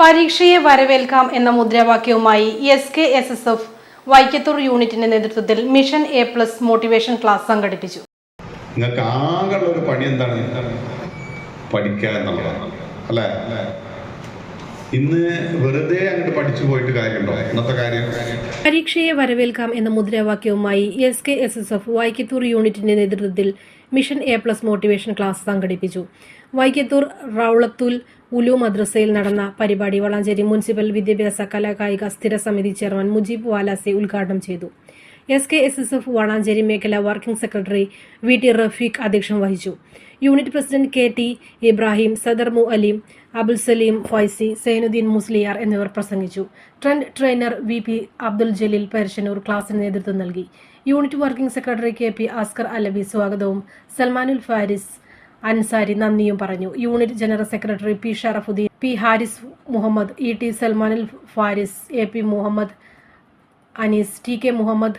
പരീക്ഷയെ വരവേൽക്കാം എന്ന മുദ്രാവാക്യവുമായി S K S S F Vaikathur യൂണിറ്റിന്റെ നേതൃത്വത്തിൽ mission A plus motivation class സംഘടിപ്പിച്ചു. നിങ്ങൾക്ക് ആകെയുള്ള ഒരു പണി എന്താണ്? പഠിക്കുക എന്നുള്ളതാണ്. അല്ലേ? ഇന്ന് വെറുതെ പോയിട്ട് കാര്യമുണ്ടോ? ഇന്നത്തെ കാര്യം? പരീക്ഷയെ വരവേൽക്കാം എന്ന മുദ്രാവാക്യവുമായി S K S S F Vaikathur യൂണിറ്റിന്റെ നേതൃത്വത്തിൽ mission A plus motivation class സംഘടിപ്പിച്ചു. വൈക്കത്തൂർ റൌളത്തുൽ ഉലു മദ്രസയിൽ നടന്ന പരിപാടി വളാഞ്ചേരി മുനിസിപ്പൽ വിദ്യാഭ്യാസ കലാകായിക സ്ഥിര സമിതി ചെയർമാൻ മുജീബ് വാലാസെ ഉദ്ഘാടനം ചെയ്തു. S K S S F Valanchery മേഖല working secretary V T Rafeeq അധ്യക്ഷം വഹിച്ചു. Unit president K T Ibrahim സദർ മു അലീം അബുൽ സലീം ഫൈസി സൈനുദ്ദീൻ മുസ്ലിയാർ എന്നിവർ പ്രസംഗിച്ചു. Trend trainer V P Abdul Jaleel പരിശനൂർ ക്ലാസിന് നേതൃത്വം നൽകി. Unit working secretary K P Askar അലബി സ്വാഗതവും സൽമാനുൽ ഫാരിസ് അൻസാരി നന്ദിയും പറഞ്ഞു. Unit general secretary P Sharafuddin P Haris Muhammad E T Salmanul Faris A P Muhammad Anees T K Muhammad